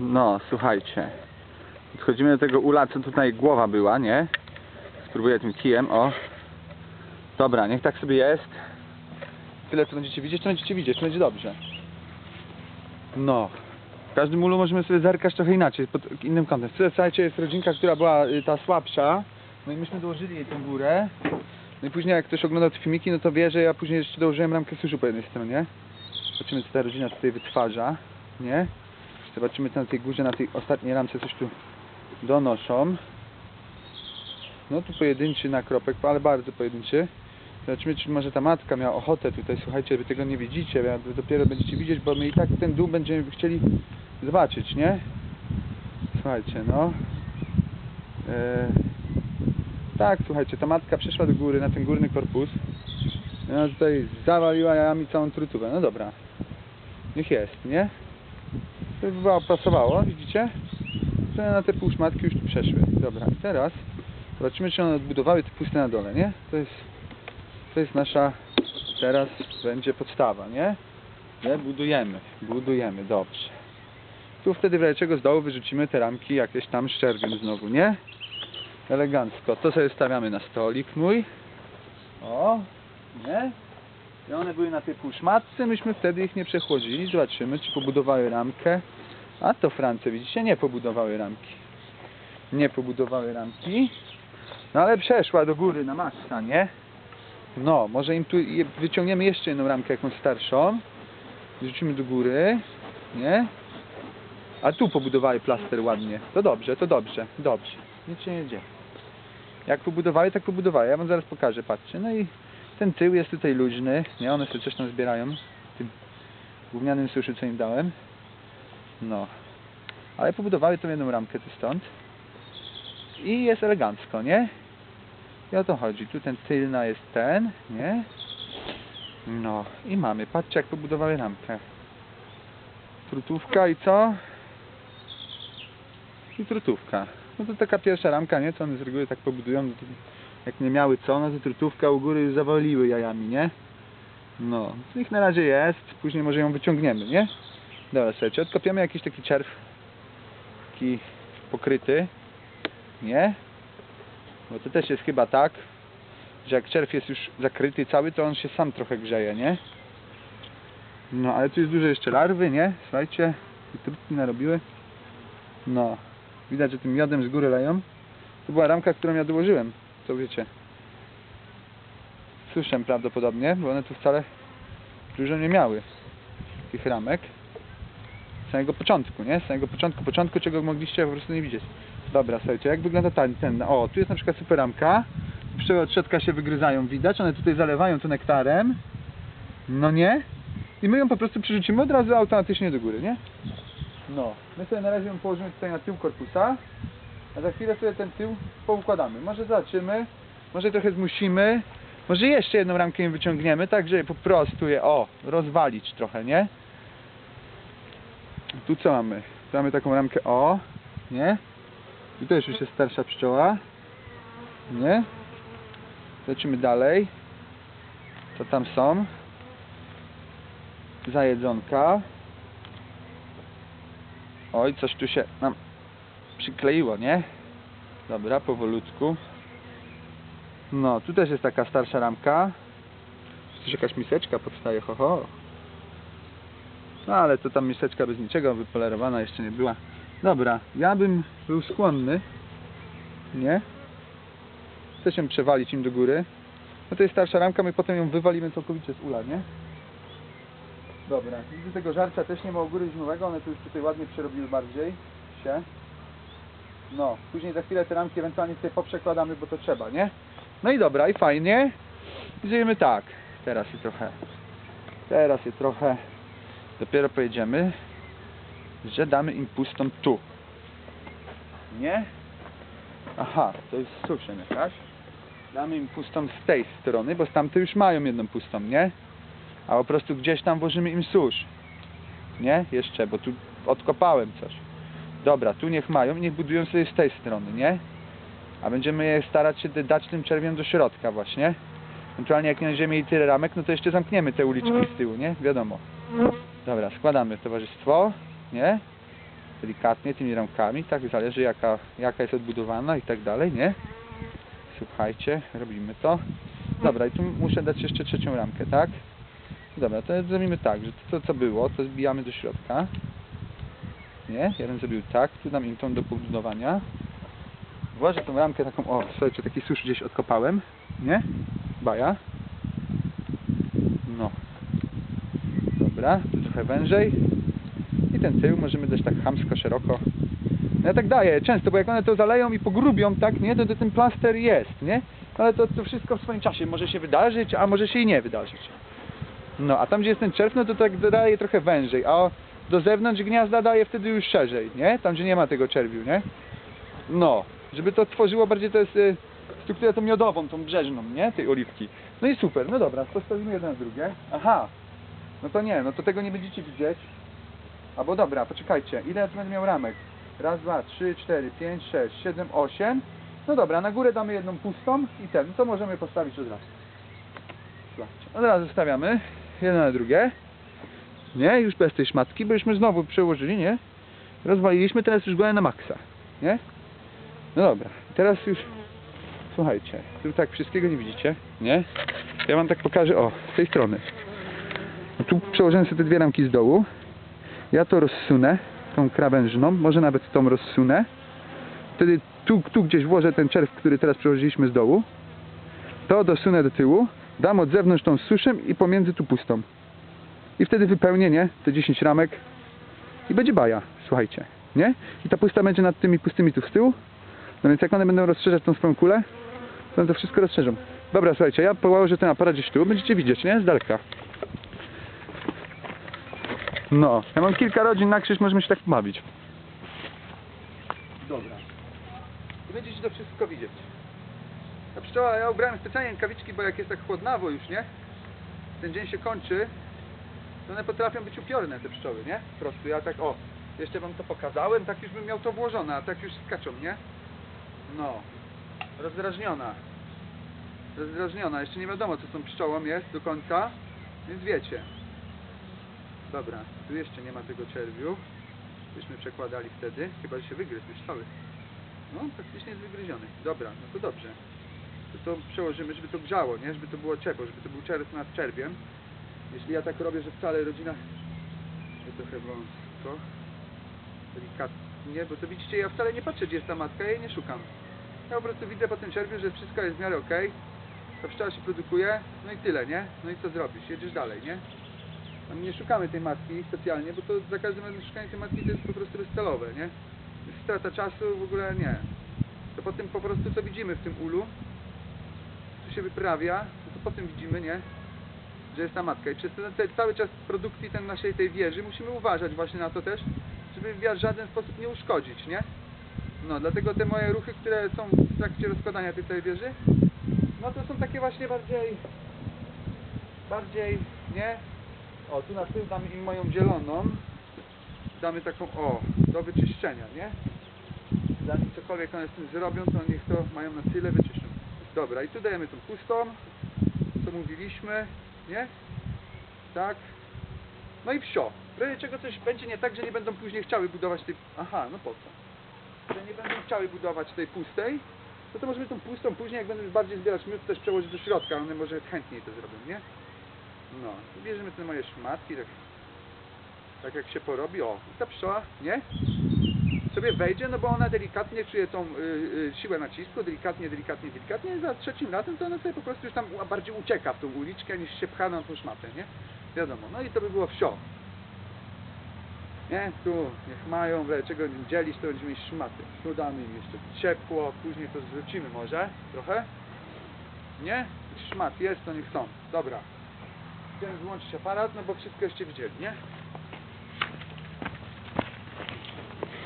No, słuchajcie. Podchodzimy do tego ula, co tutaj głowa była, nie? Spróbuję tym kijem, o. Dobra, niech tak sobie jest. Tyle co będziecie widzieć, to będziecie widzieć, to będzie dobrze. No. W każdym ulu możemy sobie zerkać trochę inaczej, pod innym kątem. Słuchajcie, jest rodzinka, która była y, ta słabsza. No i myśmy dołożyli jej tą górę. No i później jak ktoś oglądał te filmiki, no to wie, że ja później jeszcze dołożyłem ramkę suszu po jednej stronie. Zobaczymy, co ta rodzina tutaj wytwarza, nie? Zobaczymy, co na tej górze, na tej ostatniej ramce coś tu donoszą. No tu pojedynczy nakropek, ale bardzo pojedynczy. Zobaczymy, czy może ta matka miała ochotę tutaj, słuchajcie, wy tego nie widzicie, dopiero będziecie widzieć, bo my i tak ten dół będziemy chcieli zobaczyć, nie? Słuchajcie, no. E, tak, słuchajcie, ta matka przeszła do góry, na ten górny korpus. Ona tutaj zawaliła jajami całą trutówę. No dobra. Niech jest, nie? To by było pasowało, widzicie? To na te półszmatki już tu przeszły. Dobra, i teraz zobaczymy, czy one odbudowały te puste na dole, nie? To jest, to jest nasza, teraz będzie podstawa, nie? Nie? Budujemy, budujemy, dobrze. Tu wtedy w razie czego z dołu wyrzucimy te ramki jakieś tam szczerbią znowu, nie? Elegancko. To sobie stawiamy na stolik mój. O, nie? I one były na tej półszmatce, myśmy wtedy ich nie przechłodzili. Zobaczymy, czy pobudowały ramkę. A to Francja, widzicie, nie pobudowały ramki. Nie pobudowały ramki. No ale przeszła do góry na maksa, nie? No, może im tu wyciągniemy jeszcze jedną ramkę jakąś starszą. Wrzucimy do góry, nie? A tu pobudowały plaster ładnie. To dobrze, to dobrze, dobrze. Nic się nie dzieje. Jak pobudowały, tak pobudowały. Ja wam zaraz pokażę, patrzcie. No i ten tył jest tutaj luźny, nie? One sobie coś tam zbierają tym gównianym suszy, co im dałem. No. Ale pobudowały tą jedną ramkę tu stąd. I jest elegancko, nie? I o to chodzi. Tu ten tylna jest ten, nie? No. I mamy. Patrzcie, jak pobudowały ramkę. Trutówka i co? I trutówka. No to taka pierwsza ramka, nie? Co one z reguły tak pobudują. Jak nie miały co, no to trutówka u góry już zawaliły jajami, nie? No. Z nich na razie jest. Później może ją wyciągniemy, nie? Dobra, słuchajcie, odkopiemy jakiś taki czerw. Taki pokryty. Nie? Bo to też jest chyba tak, że jak czerw jest już zakryty cały, to on się sam trochę grzeje, nie? No, ale tu jest dużo jeszcze larwy, nie? Słuchajcie, i trutki narobiły. No, widać, że tym miodem z góry leją. To była ramka, którą ja dołożyłem, co wiecie. Suszem prawdopodobnie, bo one tu wcale dużo nie miały tych ramek. Z samego początku, nie? Z samego początku, początku, czego mogliście po prostu nie widzieć. Dobra, słuchajcie, jak wygląda ten, ten, o, tu jest na przykład super ramka. Pszczoły od środka się wygryzają, widać, one tutaj zalewają to nektarem. No nie? I my ją po prostu przerzucimy od razu automatycznie do góry, nie? No, my sobie na razie ją położymy tutaj na tył korpusa, a za chwilę sobie ten tył poukładamy. Może zobaczymy, może trochę zmusimy, może jeszcze jedną ramkę wyciągniemy, tak żeby po prostu je, o, rozwalić trochę, nie? Tu co mamy? Tu mamy taką ramkę O, nie? I to już jest starsza pszczoła, nie? Lecimy dalej. Co tam są? Zajedzonka. Oj, coś tu się nam przykleiło, nie? Dobra, powolutku. No, tu też jest taka starsza ramka. Też jakaś miseczka powstaje, ho, ho. No ale to tam miseczka bez niczego, wypolerowana jeszcze nie była. Dobra, ja bym był skłonny, nie? Chcę się przewalić im do góry. No to jest starsza ramka, my potem ją wywalimy całkowicie z ula, nie? Dobra, widzę tego żarcia też nie ma u góry zimowego, one tu już tutaj ładnie przerobiły bardziej się. No, później za chwilę te ramki ewentualnie tutaj poprzekładamy, bo to trzeba, nie? No i dobra, i fajnie. Idziemy tak, teraz je trochę, teraz je trochę, dopiero pojedziemy, że damy im pustą tu. Nie? Aha, to jest suszem jakaś. Damy im pustą z tej strony, bo z tamtej już mają jedną pustą, nie? A po prostu gdzieś tam włożymy im susz. Nie? Jeszcze, bo tu odkopałem coś. Dobra, tu niech mają i niech budują sobie z tej strony, nie? A będziemy je starać się dać tym czerwiom do środka właśnie. Ewentualnie jak nie będziemy mieli tyle ramek, no to jeszcze zamkniemy te uliczki z tyłu, nie? Wiadomo. Dobra, składamy towarzystwo, nie? delikatnie tymi ramkami, tak zależy jaka, jaka jest odbudowana i tak dalej, nie? Słuchajcie, robimy to. Dobra, i tu muszę dać jeszcze trzecią ramkę, tak? Dobra, to zrobimy tak, że to co było, to zbijamy do środka. Nie? Ja zrobił tak, tu dam im tą do budowania. Włożę tą ramkę taką, o, słuchajcie, taki susz gdzieś odkopałem, nie? Baja. No. Dobra, tu trochę wężej. I ten tył możemy dać tak chamsko, szeroko. No ja tak daję często, bo jak one to zaleją i pogrubią, tak, nie, to, to ten plaster jest, nie? Ale to, to wszystko w swoim czasie może się wydarzyć, a może się i nie wydarzyć. No, a tam gdzie jest ten czerw, no to tak daje trochę wężej, a do zewnątrz gniazda daje wtedy już szerzej, nie? Tam gdzie nie ma tego czerwiu, nie? No, żeby to tworzyło bardziej, to jest y, strukturę tą miodową, tą brzeżną, nie? Tej oliwki. No i super, no dobra, postawimy jedno na drugie. Aha, no to nie, no to tego nie będziecie widzieć. Albo dobra, poczekajcie, ile ja tu będę miał ramek? Raz, dwa, trzy, cztery, pięć, sześć, siedem, osiem. No dobra, na górę damy jedną pustą i ten, to możemy postawić od razu. Od razu zostawiamy jedno na drugie. Nie, już bez tej szmatki, bo jużśmy znowu przełożyli, nie? Rozwaliliśmy, teraz już go na maksa, nie? No dobra, teraz już, słuchajcie, tu tak wszystkiego nie widzicie, nie? Ja wam tak pokażę, o, z tej strony. No tu przełożyłem sobie te dwie ramki z dołu. Ja to rozsunę, tą krawężną, może nawet tą rozsunę. Wtedy tu, tu gdzieś włożę ten czerw, który teraz przełożyliśmy z dołu. To dosunę do tyłu, dam od zewnątrz tą suszę i pomiędzy tu pustą. I wtedy wypełnię, nie? Te 10 ramek i będzie baja, słuchajcie, nie? I ta pusta będzie nad tymi pustymi tu z tyłu. No więc jak one będą rozszerzać tą swoją kulę, to to wszystko rozszerzą. Dobra, słuchajcie, ja położę ten aparat gdzieś tu, będziecie widzieć, nie? Z daleka. No, ja mam kilka rodzin na krzyż, możemy się tak bawić. Dobra. I będziecie to wszystko widzieć. Ta pszczoła, ja ubrałem specjalnie rękawiczki, bo jak jest tak chłodnawo już, nie? Ten dzień się kończy, to one potrafią być upiorne, te pszczoły, nie? Po prostu ja tak, o, jeszcze wam to pokazałem, tak już bym miał to włożone, a tak już skaczą, nie? No, rozdrażniona. Rozdrażniona, jeszcze nie wiadomo co tą pszczołą jest do końca, więc wiecie. Dobra, tu jeszcze nie ma tego czerwiu. Byśmy przekładali wtedy, chyba że się wygryzł już cały. No, praktycznie jest wygryziony. Dobra, no to dobrze. To to przełożymy, żeby to grzało, nie? Żeby to było ciepło, żeby to był czerw nad czerwiem. Jeśli ja tak robię, że wcale rodzina... To trochę wąsko. Delikatnie, bo to widzicie, ja wcale nie patrzę, gdzie jest ta matka, ja jej nie szukam. Ja po prostu widzę po tym czerwiu, że wszystko jest w miarę okej. Ta pszczoła się produkuje, no i tyle, nie? No i co zrobisz? Jedziesz dalej, nie? Tam nie szukamy tej matki specjalnie, bo to za każdym razem szukanie tej matki to jest po prostu bezcelowe, nie? Jest strata czasu, w ogóle nie. To po tym po prostu co widzimy w tym ulu, co się wyprawia, to po tym widzimy, nie? Że jest ta matka. I przez ten, cały czas produkcji ten naszej tej wieży musimy uważać właśnie na to też, żeby w żaden sposób nie uszkodzić, nie? No, dlatego te moje ruchy, które są w trakcie rozkładania tej całej wieży, no to są takie właśnie bardziej, bardziej, nie? O, tu na tył damy im moją zieloną. Damy taką, o, do wyczyszczenia, nie? Zanim cokolwiek one z tym zrobią, to niech to mają na tyle wyczyszczą. Dobra, i tu dajemy tą pustą, co mówiliśmy, nie? Tak. No i wsio. W razie czego coś będzie nie tak, że nie będą później chciały budować tej... Aha, no po co? Że nie będą chciały budować tej pustej, to to możemy tą pustą później, jak już bardziej zbierać miód, też przełożyć do środka, one może chętniej to zrobią, nie? No, bierzemy te moje szmatki, tak, tak jak się porobi, o, ta pszczoła, nie? Sobie wejdzie, no bo ona delikatnie czuje tą y, y, siłę nacisku, delikatnie, delikatnie, delikatnie, i za trzecim razem to ona sobie po prostu już tam bardziej ucieka w tą uliczkę, niż się pcha na tą szmatę, nie? Wiadomo, no i to by było wsio. Nie, tu niech mają, razie czego dzielić, to będziemy mieć szmaty. Tu damy im jeszcze ciepło, później to zwrócimy może, trochę. Nie? Szmat jest, to niech są. Dobra. Chciałem wyłączyć aparat, no bo wszystko jeszcze widzieli, nie?